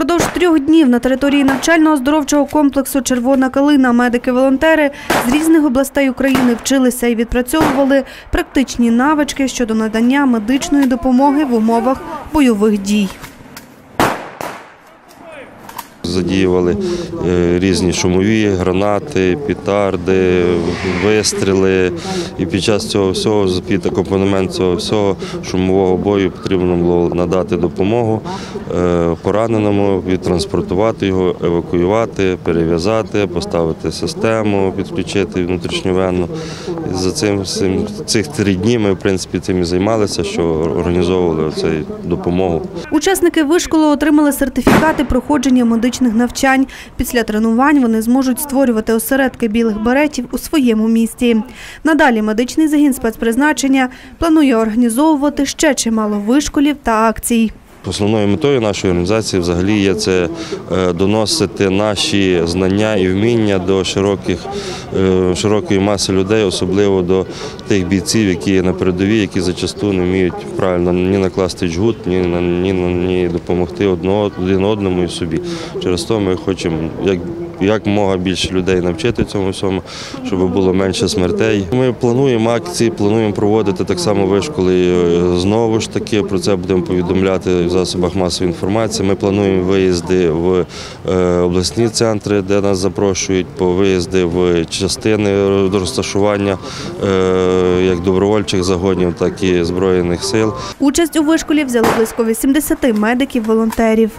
Впродовж трьох днів на території навчально-оздоровчого комплексу Червона калина медики-волонтери з різних областей України вчилися і відпрацьовували практичні навички щодо надання медичної допомоги в умовах бойових дій. Задіювали е, різні шумові гранати, пітарди, вистріли. І під час цього всього, під акомпанемент цього всього шумового бою потрібно було надати допомогу е, пораненому, відтранспортувати його, евакуювати, перев'язати, поставити систему, підключити внутрішньовенну. І за цим, цих три дні ми в принципі цим і займалися, що організовували цю допомогу. Учасники вишколу отримали сертифікати проходження медичних навчань. Після тренувань вони зможуть створювати осередки білих беретів у своєму місті. Надалі медичний загін спецпризначення планує організовувати ще чимало вишколів та акцій. Основною метою нашої організації взагалі є це е, доносити наші знання і вміння до широких, е, широкої маси людей, особливо до тих бійців, які є на передовій, які зачасту не вміють правильно ні накласти джгут, ні, ні, ні допомогти одного, один одному і собі. Через то ми хочемо як як мога більше людей навчити цьому всьому, щоб було менше смертей. Ми плануємо акції, плануємо проводити так само вишколи. е, Знову ж таки про це будемо повідомляти в засобах масової інформації. Ми плануємо виїзди в е, обласні центри, де нас запрошують, по виїзди в частини розташування е, як добровольчих загонів, так і збройних сил. Участь у вишколі взяли близько 80 медиків-волонтерів.